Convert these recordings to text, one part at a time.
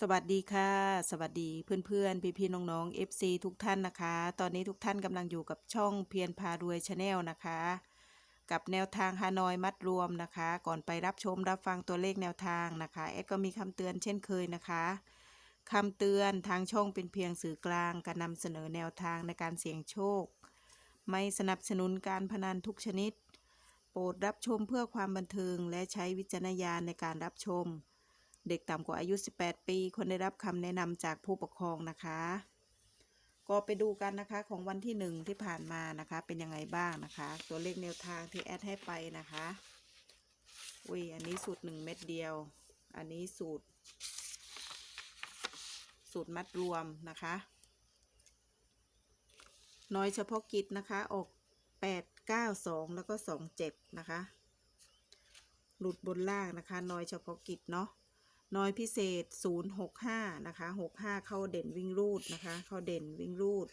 สวัสดีค่ะ สวัสดีเพื่อนๆพี่ๆน้องๆ FC ทุกท่านนะคะ ตอนนี้ทุกท่านกำลังอยู่กับช่องเพียรพารวยชาแนลนะคะ กับแนวทางฮานอยมัดรวมนะคะ ก่อนไปรับชมรับฟังตัวเลขแนวทางนะคะแอดก็มีคำเตือนเช่นเคยนะคะคำเตือนทางช่องเป็นเพียงสื่อกลางการนำเสนอแนวทางในการเสี่ยงโชค ไม่สนับสนุนการพนันทุกชนิด โปรดรับชมเพื่อความบันเทิงและใช้วิจารณญาณในการรับชม เด็กต่ำกว่าอายุ 18 ปี ควรได้รับคำแนะนำจากผู้ปกครองนะคะ ก็ไปดูกันนะคะของวันที่หนึ่งที่ผ่านมานะคะ เป็นยังไงบ้างนะคะ ตัวเลขแนวทางที่แอดให้ไปนะคะอุ้ยอันนี้สูตรหนึ่งเม็ดเดียว อันนี้สูตร สูตรมัดรวมนะคะ น้อยเฉพาะกิจนะคะ ออก8 9 2แล้วก็2 7นะคะ หลุดบนล่างนะคะ น้อยเฉพาะกิจเนาะ น้อยพิเศษ 065 นะคะ 65 เข้าเด่นวิ่งรูดนะคะ เข้าเด่นวิ่งรูด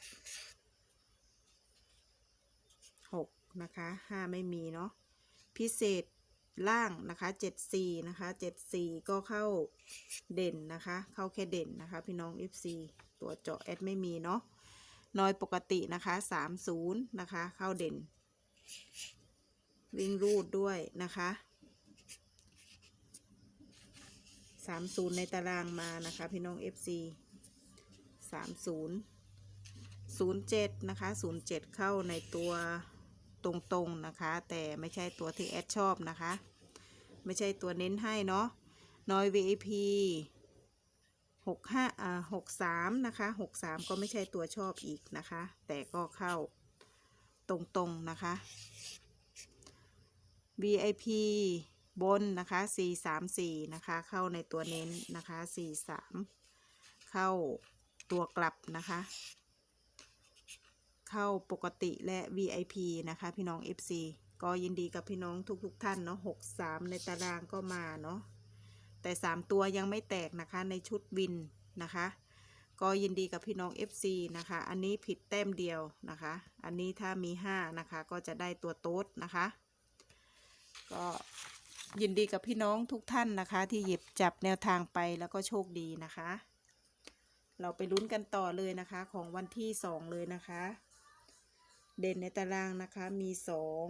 6 นะคะ 5 ไม่มีเนาะ พิเศษล่างนะคะ 74 นะคะ 74 ก็เข้าเด่นนะคะ เข้าแค่เด่นนะคะ พี่น้อง FC ตัวเจาะแอดไม่มีเนาะ น้อยปกตินะคะ 30 นะคะ เข้าเด่น วิ่งรูดด้วยนะคะ สามศูนย์ในตารางมานะคะ พี่น้อง FC สามศูนย์ศูนย์เจ็ดนะคะศูนย์เจ็ดเข้าในตัวตรงๆนะคะ แต่ไม่ใช่ตัวที่แอดชอบนะคะ ไม่ใช่ตัวเน้นให้เนาะน้อย VIP หกห้าอ่าหกสามนะคะหกสามก็ไม่ใช่ตัวชอบอีกนะคะ แต่ก็เข้าตรงๆนะคะ VIP บนนะคะ 4 3 4 นะคะ เข้าในตัวเน้นนะคะ 4 3 เข้าตัวกลับนะคะ เข้าปกติและ VIP นะคะพี่น้อง FC ก็ยินดีกับพี่น้องทุกๆทท่านเนาะ6 3 ในตารางก็มาเนาะแต่ 3 ตัวยังไม่แตกนะคะในชุดวินนะคะ ก็ยินดีกับพี่น้อง FC นะคะ อันนี้ผิดแต้มเดียวนะคะ อันนี้ถ้ามี 5 นะคะ ก็จะได้ตัวโต๊ดนะคะ ก็ ยินดีกับพี่น้องทุกท่านนะคะ ที่หยิบจับแนวทางไปแล้วก็โชคดีนะคะ เราไปลุ้นกันต่อเลยนะคะ ของวันที่สองเลยนะคะ เด่นในตารางนะคะมีสอง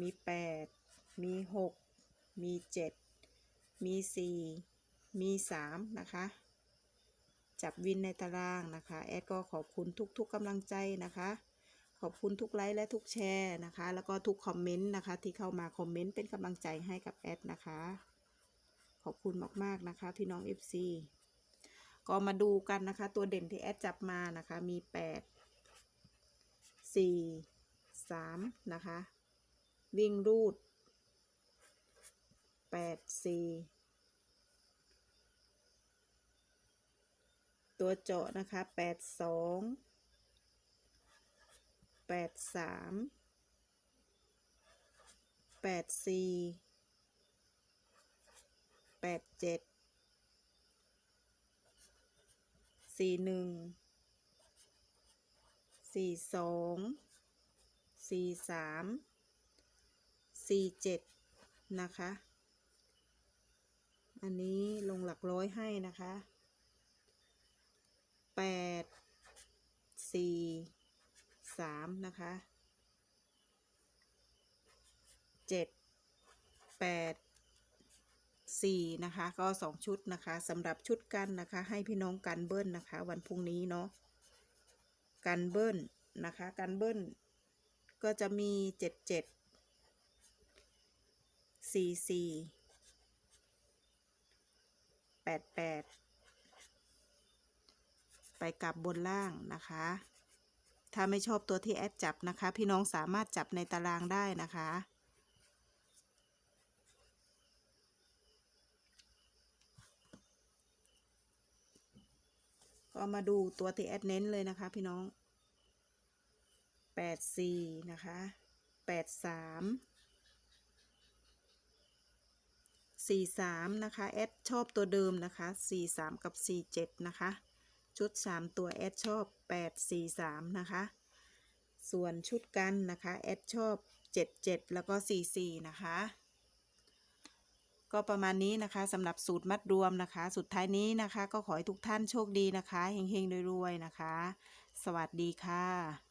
มีแปดมีหกมีเจ็ดมีสี่มีสามนะคะจับวินในตารางนะคะ แอดก็ขอบคุณทุกๆกำลังใจนะคะ ขอบคุณทุกไลค์และทุกแชร์นะคะ แล้วก็ทุกคอมเมนต์นะคะ ที่เข้ามาคอมเมนต์เป็นกำลังใจให้กับแอดนะคะ ขอบคุณมากๆนะคะ พี่น้อง FC ก็มาดูกันนะคะ ตัวเด่นที่แอดจับมานะคะ มี 8 4 3 นะคะ วิ่งรูด 8 4ตัวเจาะนะคะ 8 2 แปดสามแปดสี่แปดเจ็ดสี่หนึ่งสี่สองสี่สามสี่เจ็ดนะคะ อันนี้ลงหลักร้อยให้นะคะแปดสี่ สามนะคะเจ็ดแปดสี่นะคะก็สองชุดนะคะสำหรับชุดกันนะคะ ให้พี่น้องกันเบิ้ลนะคะ วันพรุ่งนี้เนาะกันเบิ้ลนะคะกันเบิ้ลก็จะมีเจ็ดเจ็ดสี่สี่แปดแปดไปกลับบนล่างนะคะ ถ้าไม่ชอบตัวที่แอดจับนะคะ พี่น้องสามารถจับในตารางได้นะคะ ก็มาดูตัวที่แอดเน้นเลยนะคะ พี่น้องแปดสี่นะคะแปดสามสี่สามนะคะ แอดชอบตัวเดิมนะคะสี่สามกับสี่เจ็ดนะคะ ชุด 3 ตัวแอดชอบ 8 4 3 นะคะ ส่วนชุดกันนะคะแอดชอบ 77 แล้วก็ 44 นะคะ ก็ประมาณนี้นะคะสำหรับสูตรมัดรวมนะคะ สุดท้ายนี้นะคะ ก็ขอให้ทุกท่านโชคดีนะคะเฮงๆรวยๆนะคะ สวัสดีค่ะ